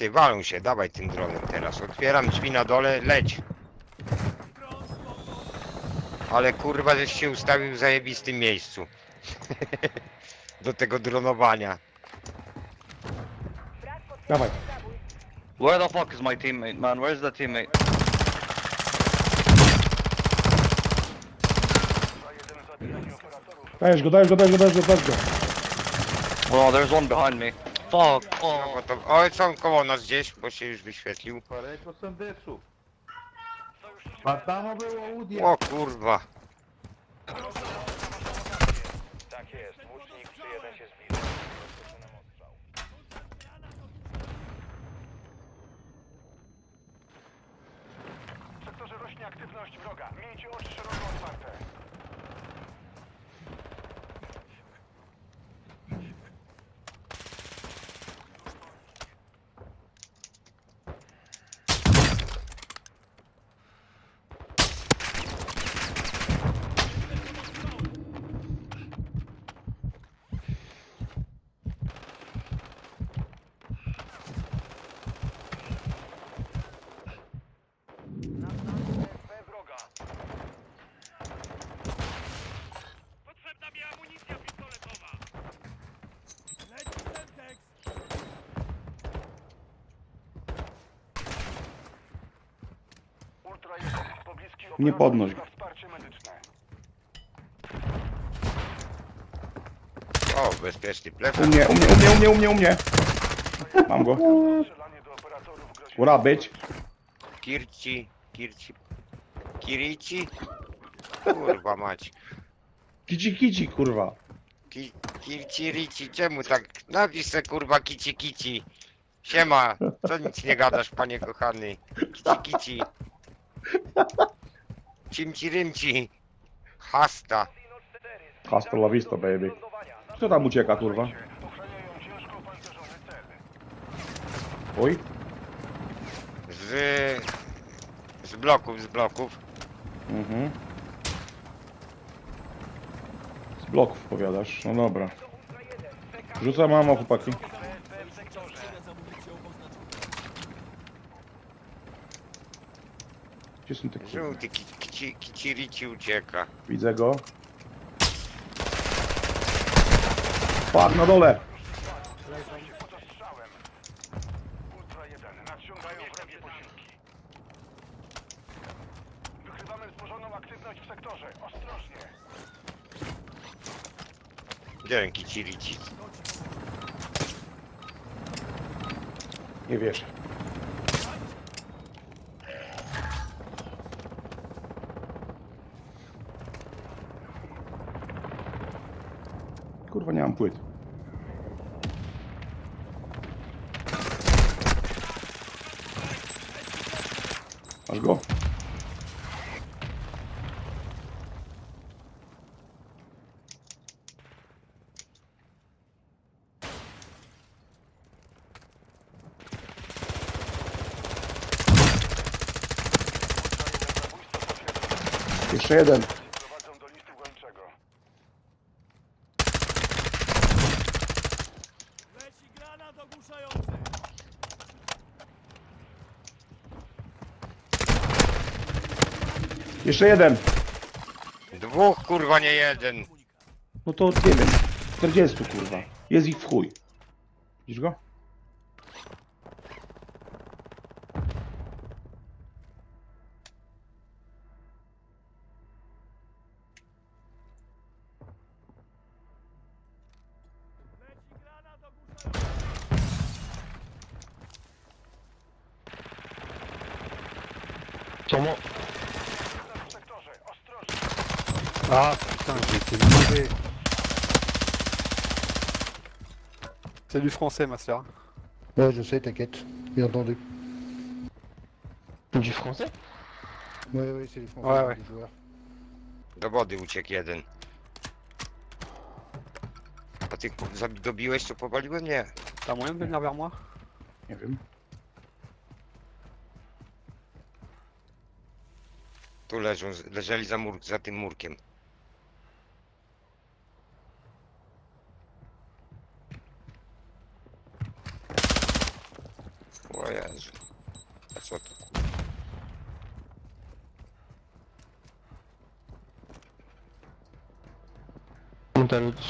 Ty, walą się, dawaj tym dronem teraz. Otwieram drzwi na dole, leć. Ale kurwa, żeś się ustawił w zajebistym miejscu. Do tego dronowania. Dawaj. Where the fuck is my teammate, man? Where's the teammate? Dajesz go, dajesz go, dajesz go, dajesz go, dajesz go. Oh, there's one behind me. Fuck. No, Oh. bo to, oj, są koło nas gdzieś, bo się już wyświetlił. Parece sandeszu. A tam było UDI. O kurwa. Nie podnoś go. O, bezpieczny U plecak. mnie, u mnie, u mnie, u mnie, u mnie, u mnie. Mam go. Ura być. Kirci, Kirci, Kirici? Kurwa mać. Kici, kici, kurwa. Ki, kirci, rici, czemu tak? Napisz se kurwa kici, kici. Siema, co nic nie gadasz, panie kochany? Kici, kici. Cimci, rymci. Hasta. Hasta la vista, baby. Kto tam ucieka, kurwa? Oj. Z... Z bloków, z bloków. Mhm. Z bloków powiadasz. No dobra. Rzucam mamo, chłopaki. Gdzie są te? Żółty ki, kici, kici, rici ucieka. Widzę go. Fuck, na dole! Pod ostrzałem. Ultra 1, nadciągają wrogie posiłki. Wykrywamy wzmożoną aktywność w sektorze. Ostrożnie. Gdzie ten? Nie wiesz. Kurwa, nie mam płyt. Masz go? Jeszcze jeden. Prowadzą do listu gończego. Leci granat ogłuszający! Jeszcze jeden. Dwóch, kurwa, nie jeden. No to nie wiem. 40 kurwa. Jest ich w chuj. Widzisz go? Leci granat Ah putain, j'ai été mauvais. C'est du français, ma sœur. Ouais, je sais, t'inquiète. Bien entendu. Du français? Ouais, ouais, c'est les Français, Ouais, ouais. les joueurs. Do wody uciekł jeden. A ty zabi- dobiłeś, co powaliłem? Nie. T'as moyen de venir vers moi? Nie wiem. Tu leżą, leżeli za, mur, za tym murkiem.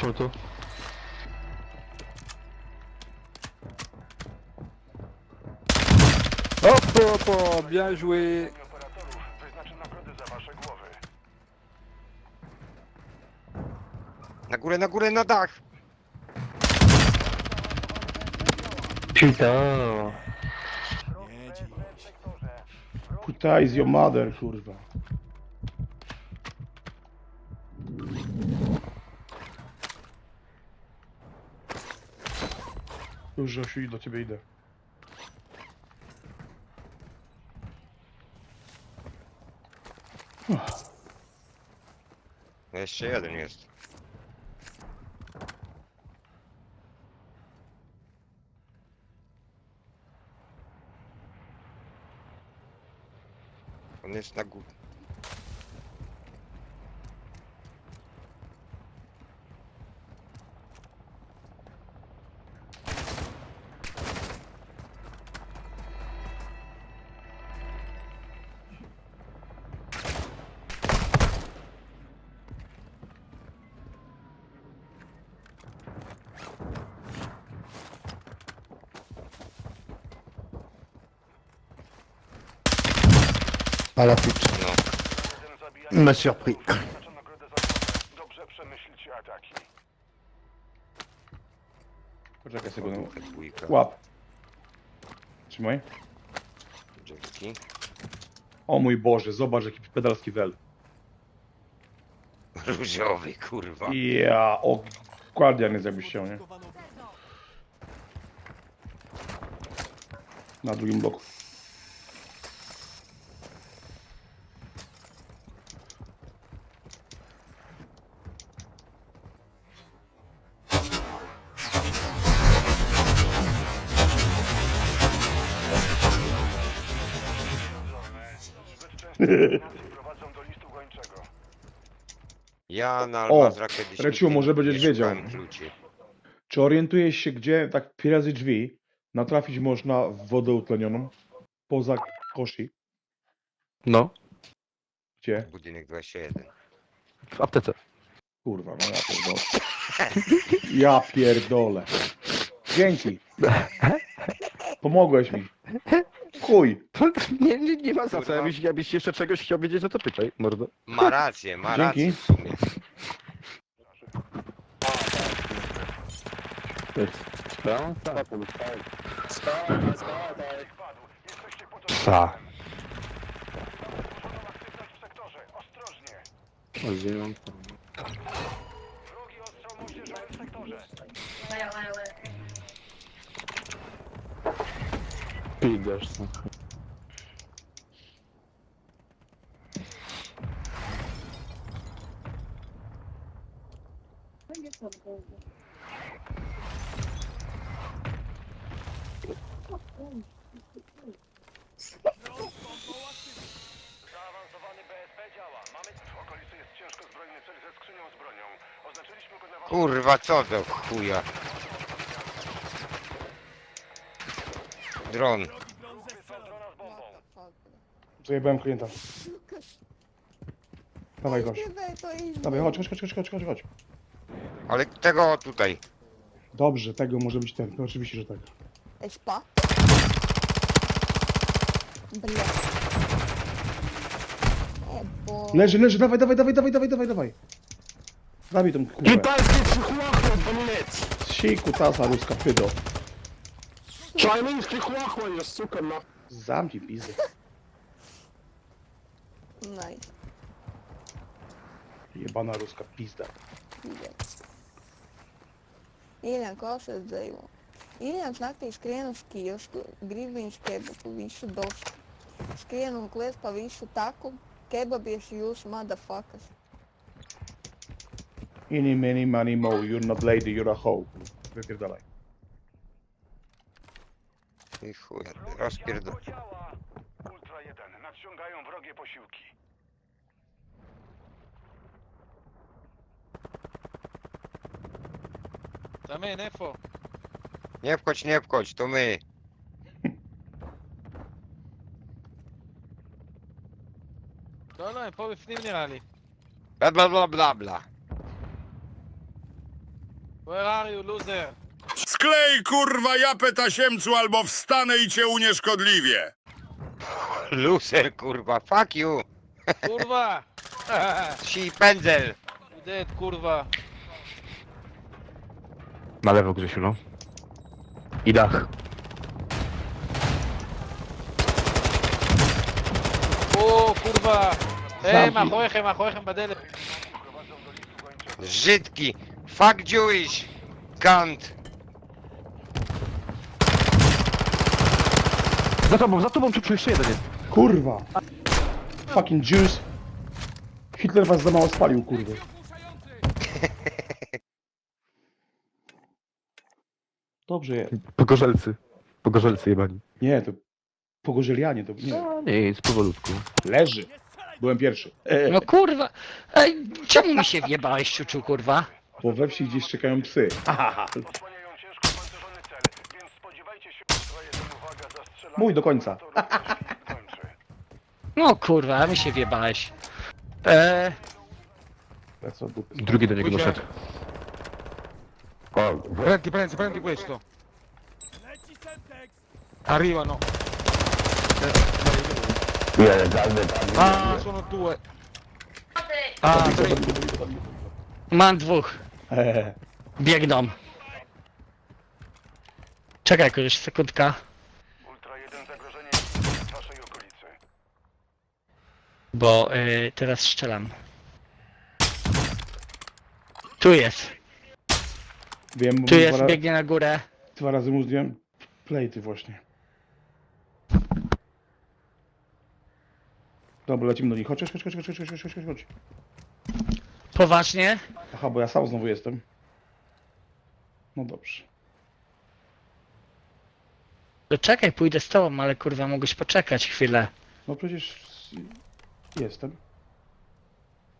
Ten shortu. Hop, hop, hop, bien joué. Operatorów wyznaczę nagrody za wasze głowy. Na górę, na górę, na dach! Dziś. Sektorze. Puta is your mother, kurwa. Już, Żosiu, i do ciebie idę. Jeszcze jeden jest. On jest na górze. À la fuite. No. Il m'a surpris. Wyznaczę nagrodę za głowę. Dobrze przemyślcie ataki. Poczekaj sekundę. Dwójka. Łap. Trzymaj. Dzięki. O mój Boże, zobacz jaki pedalski wel. Różowy, kurwa. Ja, o, Guardian jest jakbyś chciał, nie? Na drugim bloku. Eliminacje prowadzą do listu gończego. Ja na O, Almazra kiedyś... Reciu, nigdy może nie będziesz wiedział. szukałem Kluczy. Czy orientujesz się, gdzie tak razy drzwi natrafić można w wodę utlenioną? Poza koszy. No, Gdzie? Budynek 21. w aptece. Kurwa, no ja pierdolę. Ja pierdolę. Dzięki. Pomogłeś mi. Chuj. Nie, nie, nie ma za co. Kurwa. Jakbyś, jakbyś jeszcze czegoś chciał wiedzieć, no to pytaj, mordo. Ma rację, ma Dzięki. rację w sumie. Padł. Jesteście po to. Ta. Zgłoszoną aktywność Wrogi ostrzał moździerzowy w sektorze. Zaawansowany BSP działa. Mamy w okolicy jest ciężko zbrojny cel ze skrzynią z bronią. Oznaczyliśmy go na waszym... Kurwa, co do chuja? Dron. Wysłał drona z bombą. Zajebałem klienta. Dawaj, chodź. Dawaj, chodź, chodź, chodź, chodź, chodź, chodź, chodź. Ale tego tutaj. Dobrze, tego może być ten. No oczywiście, że tak. Спа. Бля. Е, бо... Leży, leży, dawaj, dawaj, dawaj, dawaj, dawaj, dawaj, dawaj. Zabij tą kurwę. Siku, tasa, ruska, pydo. Zamknij pizdę. Найс. Jebana ruska pizda. Pīdēts. Iļņa klausies dzīvo. Iļņams naktī skrien uz kiosku, grib viņš kebabu visu došu. Skrien un kliedz pa visu taku, kebabieši jūsu motherfuckers. Ini, mini, money, mo, you're not lady, you're a hoe. Wypierdalaj. I chuj, rozpierdol. Ultra 1, nadciągają wrogie posiłki. Tamen, EFO. Nie wchodź, nie wchodź, to my. לא, לא, הם פה בפנים נראה לי. בלה בלה בלה בלה. Where are you, loser? Odklej, kurwa, japę tasiemcu, albo wstanę i cię unieszkodliwie. Loser, kurwa, fuck you! Kurwa! Si pędzel! Dead, kurwa! Na lewo, Grzesiu, no. I dach. O, kurwa! Ej, ma chojechem, ma chojechem badele! Żydki! Fuck Jewish! Kant! Za tobą, za tobą, Czuczu, jeszcze jeden jest. Kurwa! Fucking Jews! Hitler was za mało spalił, kurwa. Dobrze jest. Pogorzelcy. Pogorzelcy jebani. Nie, to pogorzelianie to nie. No nie, jest powolutku. Leży. Byłem pierwszy. E, No kurwa, ej, czemu mi się wjebałeś, ciuciu, kurwa? bo we wsi gdzieś czekają psy. Ahaha. Osłaniają ciężko opancerzony cel, więc spodziewajcie się... Ultra 1, uwaga, zastrzelanie Mój do końca. No kurwa, a mi się wjebałeś. Eee, dupy. Drugi do niego doszedł. Prendi, prendi, prendi questo. Arrivano. no. Ah, sono due. Ah, tre. mam dwóch, Eee, biegną. Czekaj, kogoś, sekundka. Ultra 1, zagrożenie jest w waszej okolicy. Bo y, teraz strzelam. Tu jest, wiem, bo tu jest, ra- biegnie na górę. dwa razy mu zdjąłem plejty właśnie. Dobra, lecimy do nich. Chodź, chodź, chodź, chodź, chodź, chodź, chodź, chodź, chodź. Poważnie? Aha, bo ja sam znowu jestem. No dobrze. To czekaj, pójdę z tobą, ale kurwa, mogłeś poczekać chwilę. No przecież jestem.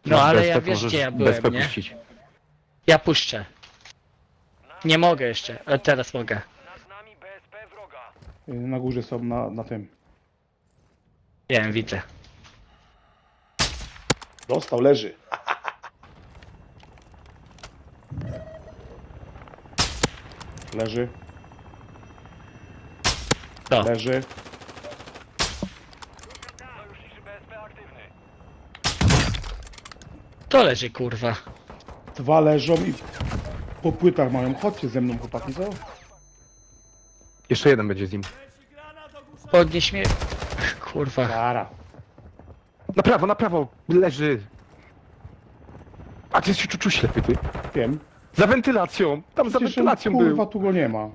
No ale BSP ja wiesz, możesz gdzie ja byłem, nie? puścić. Ja puszczę. Nie mogę jeszcze, ale teraz mogę. Nad nami BSP wroga. Y, Na górze są na, na tym. Wiem, widzę. Dostał, leży. Leży, To. leży. To leży, kurwa. Dwa leżą i po płytach mają. Chodźcie ze mną, chłopaki, co? Jeszcze jeden będzie z nim. Podnieś mnie. Kurwa. Zara. Na prawo, na prawo. Leży. A ty jest Czuczu ślepy, ty. Wiem. Za wentylacją. Tam za Przecież on, wentylacją kurwa, był. tu go nie ma.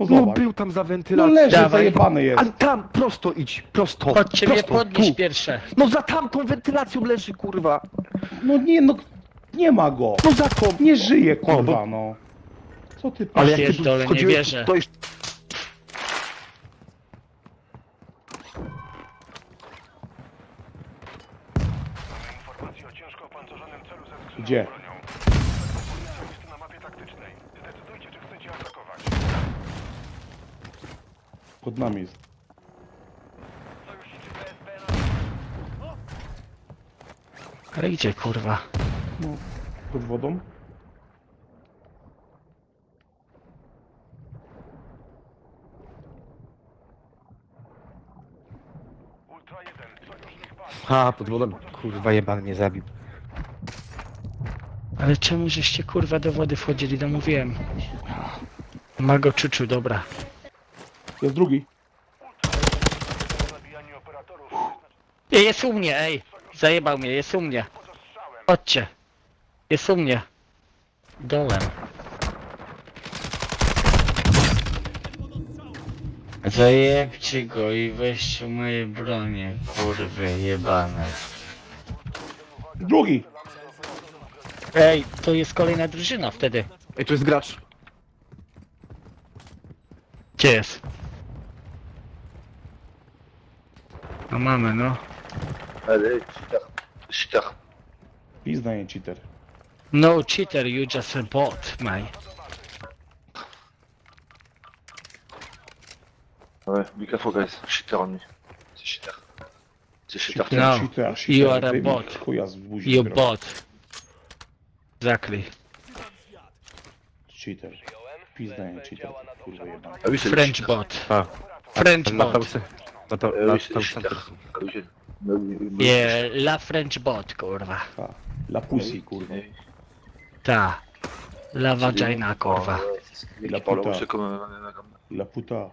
No No był tam za No wentylacją. leży, Dawaj. zajebany jest. Ale tam, prosto idź, prosto. Chodźcie mnie prosto, podnieść tu. pierwsze. No za tamtą wentylacją leży, kurwa. No nie, no nie ma go. No za tą. Nie żyje, kurwa, no. Co ty Ale jak ty Pierdolę, nie wchodziłeś, wierzę. To już... Mamy informacje o ciężko opancerzonym celu ze skrzynią Gdzie? bronią. Policja jest na mapie taktycznej. Zdecydujcie, czy chcecie atakować. Pod nami jest. Sojuszniczy BSP na... Ale gdzie, kurwa? No, pod wodą. Ultra 1, sojusznik padł. A, pod wodą. Kurwa, jebany mnie zabił. Ale czemu żeście, kurwa, do wody wchodzili? No mówiłem. Mago czuczu, dobra. Jest drugi. Zabijanie operatorów Ej, Jest u mnie, ej. Zajebał mnie, jest u mnie. Chodźcie. Jest u mnie. Dołem. Zajebcie go i weźcie moje bronie, kurwy jebane. Drugi. Ej, to jest kolejna drużyna wtedy. Ej, tu jest gracz. Gdzie jest? No mamy, no. Pizna nie cheater. No cheater, you just a bot, mate. Be careful guys, shit on me. No, Cheater, you are a bot. Chuja z buzi. You bot. Exactly. Cheater. Pizda nie cheater. Kurwa jebana. French bot. A. French Na bot. tałce. Na to, na tałce. Yeah, la French bot, kurwa. La pussy, kurwa. Ta. La vagina, kurwa. La puta. La puta.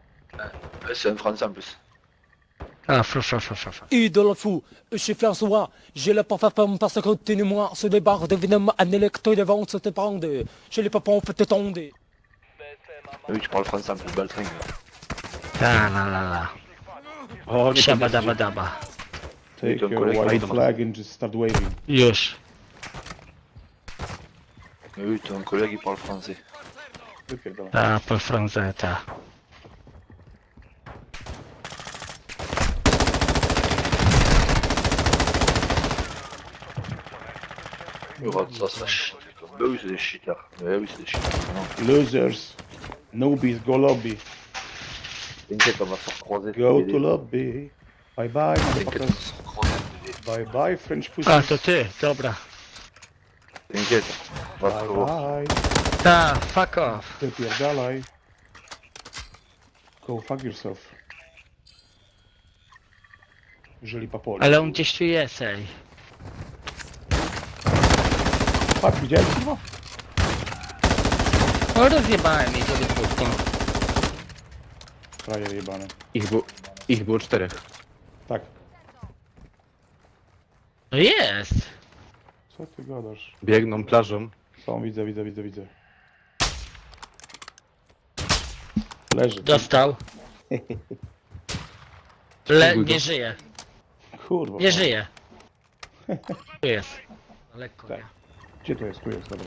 A, fru, fru, fru, fru, fru. Idole fou, je suis François, j'ai le parfum parce que continue-moi se débarde, évidemment, un électro de vente se dépende, je l'ai pas en fait tomber. Ta, la, la, la. O, nie Siaba, podnieś- daba, daba. Take your white flag and just start waving. Yes. Mais oui, ton collègue il parle français. Wypierdala. Ta, po francę, shit. Losers. Newbies, go lobby. Go to lobby. Bye bye, Bye bye, French pussy. A, to ty, dobra. Bye bye. Ta, fuck off. Wypierdalaj. Go fuck yourself. Jeżeli papoli. Ale on gdzieś tu jest, ej. Patrz, widziałeś kurwa? O, rozjebałem jej sobie krótko. Frajer jebany. Ich, bu, ich było czterech. Tak. No jest. Co ty gadasz? Biegną plażą. Są, widzę, widzę, widzę, widzę. Leży. Dostał. Le, nie żyje. Kurwa. Nie żyje. Tu jest. Lekko, Tak. nie? Gdzie to jest? Tu jest, dobra.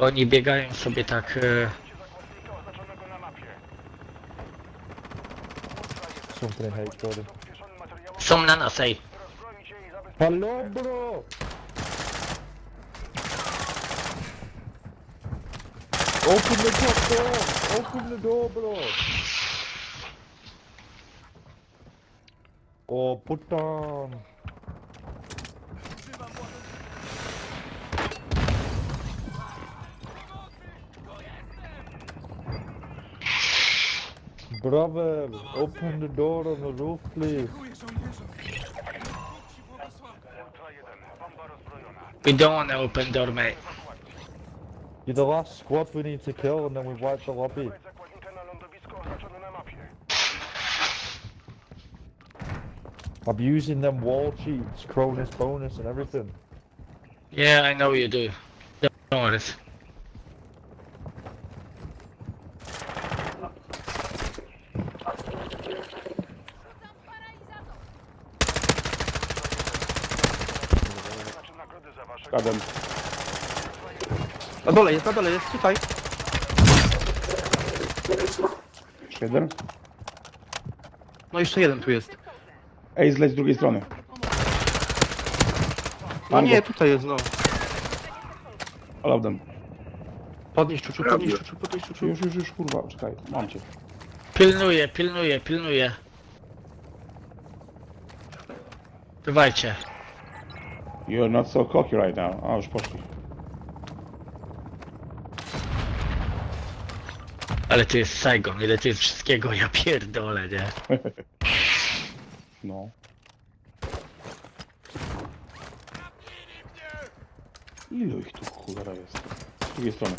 Oni biegają sobie tak... E, są na nana safe. Hello, bro! Open the top door! Open the door, bro! Oh, put down! Brother, open the door on the roof, please. We don't wanna open the door, mate. You're the last squad we need to kill and then we wipe the lobby. Zakładnika na lądowisko oznaczone na mapie. I'm using them wall cheats, Cronus bonus and everything. Yeah, I know you do. Don't worry. Nagrody za wasze Kadem. Na dole jest, na dole jest, tutaj. Jeszcze jeden. No jeszcze jeden tu jest. Ej, zleć z drugiej strony. No nie, tutaj jest, no. Alabdem. Podnieś czuczu, podnieś czuczu, podnieś czuczu. Już, już, już, kurwa, czekaj. Mam cię. Pilnuję, pilnuję, pilnuję. Dawajcie. You're not so cocky right now. A, już poszli. Ale tu jest Saigon, ile tu jest wszystkiego, ja pierdolę, nie? No. Ilu ich tu cholera jest? Z drugiej strony.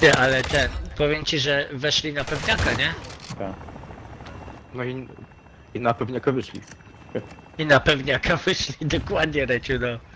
Ty, ale ten, powiem ci, że weszli na pewniaka, nie? Tak. No i, i na pewniaka wyszli. I na pewniaka wyszli, dokładnie, Reciu, no.